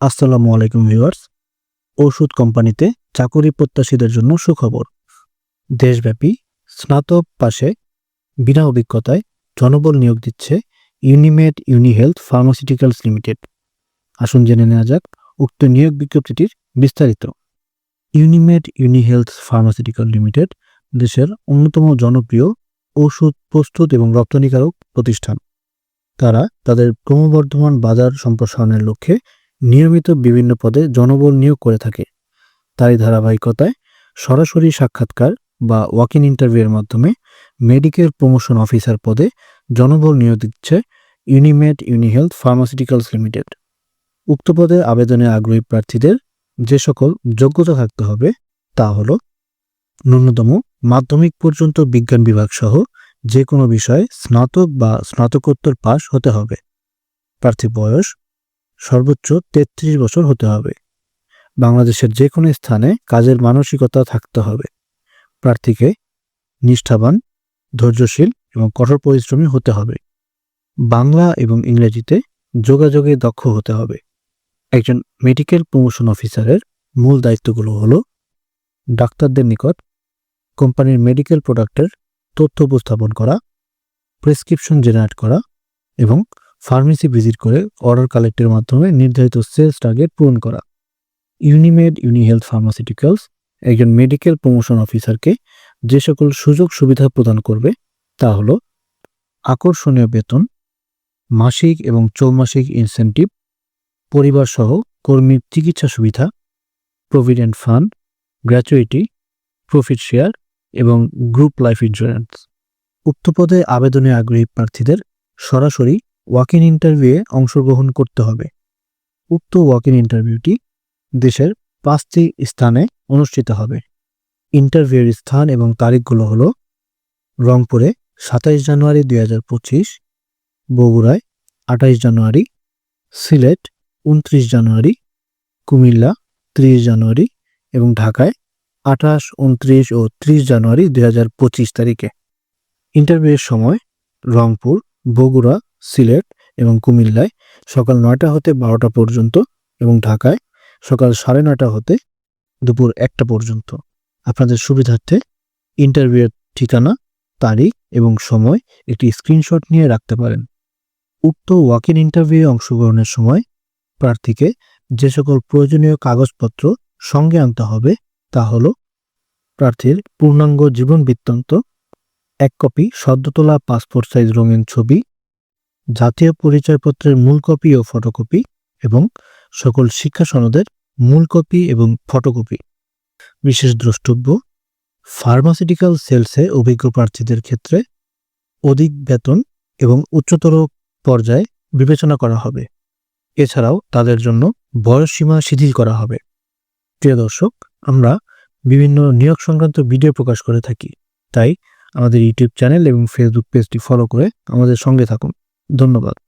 আসসালামু আলাইকুম ভিউয়ার্স। ওষুধ কোম্পানিতে চাকরি প্রত্যাশীদের জন্য সুখবর। দেশব্যাপী স্নাতক পাশে বিনা অভিজ্ঞতায় জনবল নিয়োগ দিচ্ছে ইউনিমেড ইউনিহেলথ ফার্মাসিউটিক্যালস লিমিটেড। আসুন জেনে নেওয়া যাক উক্ত নিয়োগ বিজ্ঞপ্তিটির বিস্তারিত। ইউনিমেড ইউনিহেলথ ফার্মাসিউটিক্যাল লিমিটেড দেশের অন্যতম জনপ্রিয় ওষুধ প্রস্তুত এবং রপ্তানিকারক প্রতিষ্ঠান। তারা তাদের ক্রমবর্ধমান বাজার সম্প্রসারণের লক্ষ্যে নিয়মিত বিভিন্ন পদে জনবল নিয়োগ করে থাকে। তারই ধারাবাহিকতায় সরাসরি সাক্ষাৎকার বা ওয়াক ইন ইন্টারভিউয়ের মাধ্যমে মেডিকেল প্রমোশন অফিসার পদে জনবল নিয়োগ দিচ্ছে ইউনিমেড ইউনিহেলথ ফার্মাসিউটিক্যালস লিমিটেড উক্ত পদে আবেদনে আগ্রহী প্রার্থীদের যে সকল যোগ্যতা থাকতে হবে তা হল ন্যূনতম মাধ্যমিক পর্যন্ত বিজ্ঞান বিভাগ সহ যে কোনো বিষয়ে স্নাতক বা স্নাতকোত্তর পাশ হতে হবে। প্রার্থী বয়স সর্বোচ্চ তেত্রিশ বছর হতে হবে। বাংলাদেশের যে কোনো স্থানে কাজের মানসিকতা থাকতে হবে। প্রার্থীকে নিষ্ঠাবান, ধৈর্যশীল এবং কঠোর পরিশ্রমী হতে হবে। বাংলা এবং ইংরেজিতে যোগাযোগে দক্ষ হতে হবে। একজন মেডিকেল প্রমোশন অফিসারের মূল দায়িত্বগুলো হল ডাক্তারদের নিকট কোম্পানির মেডিকেল প্রোডাক্টের তথ্য উপস্থাপন করা, প্রেসক্রিপশন জেনারেট করা এবং ফার্মেসি ভিজিট করে অর্ডার কালেক্টের মাধ্যমে নির্ধারিত সেলস টার্গেট পূরণ করা। ইউনিমেড ইউনিহেলথ ফার্মাসিউটিক্যালস একজন মেডিকেল প্রমোশন অফিসারকে যে সকল সুযোগ সুবিধা প্রদান করবে তা হলো আকর্ষণীয় বেতন, মাসিক এবং চৌমাসিক ইনসেন্টিভ পরিবার সহ কর্মীর চিকিৎসা সুবিধা, provident fund, gratuity, profit share এবং গ্রুপ লাইফ ইন্স্যুরেন্স। উক্ত পদে আবেদনে আগ্রহী প্রার্থীদের সরাসরি ওয়াক ইন ইন্টারভিউয়ে অংশগ্রহণ করতে হবে। উক্ত ওয়াক ইন ইন্টারভিউটি দেশের পাঁচটি স্থানে অনুষ্ঠিত হবে। ইন্টারভিউয়ের স্থান এবং তারিখগুলো হলো রংপুরে সাতাইশ জানুয়ারি দুই হাজার পঁচিশ, বগুড়ায় আঠাইশ জানুয়ারি, সিলেট উনত্রিশ জানুয়ারি, কুমিল্লা ত্রিশ জানুয়ারি এবং ঢাকায় আঠাশ, উনত্রিশ ও ত্রিশ জানুয়ারি দুই হাজার পঁচিশ তারিখে। ইন্টারভিউয়ের সময় রংপুর, বগুড়া সিলেট এবং কুমিল্লায় সকাল নয়টা হতে বারোটা পর্যন্ত এবং ঢাকায় সকাল সাড়ে নয়টা হতে দুপুর একটা পর্যন্ত। আপনাদের সুবিধার্থে ইন্টারভিউয়ের ঠিকানা, তারিখ এবং সময় একটি স্ক্রিনশট নিয়ে রাখতে পারেন। উক্ত ওয়াক ইন ইন্টারভিউ অংশগ্রহণের সময় প্রার্থীকে যে সকল প্রয়োজনীয় কাগজপত্র সঙ্গে আনতে হবে তা হল প্রার্থীর পূর্ণাঙ্গ জীবন বৃত্তান্ত, এক কপি সদ্য তোলা পাসপোর্ট সাইজ রঙিন ছবি জাতীয় পরিচয়পত্রের মূল কপি ও ফটোকপি এবং সকল শিক্ষা সনদের মূল কপি এবং ফটোকপি। বিশেষ দ্রষ্টব্য ফার্মাসিউটিক্যাল সেলসে অভিজ্ঞ প্রার্থীদের ক্ষেত্রে অধিক বেতন এবং উচ্চতর পর্যায়ে বিবেচনা করা হবে। এছাড়াও তাদের জন্য বয়সসীমা শিথিল করা হবে। প্রিয় দর্শক, আমরা বিভিন্ন নিয়োগ সংক্রান্ত ভিডিও প্রকাশ করে থাকি। তাই আমাদের ইউটিউব চ্যানেল এবং ফেসবুক পেজটি ফলো করে আমাদের সঙ্গে থাকুন। ধন্যবাদ।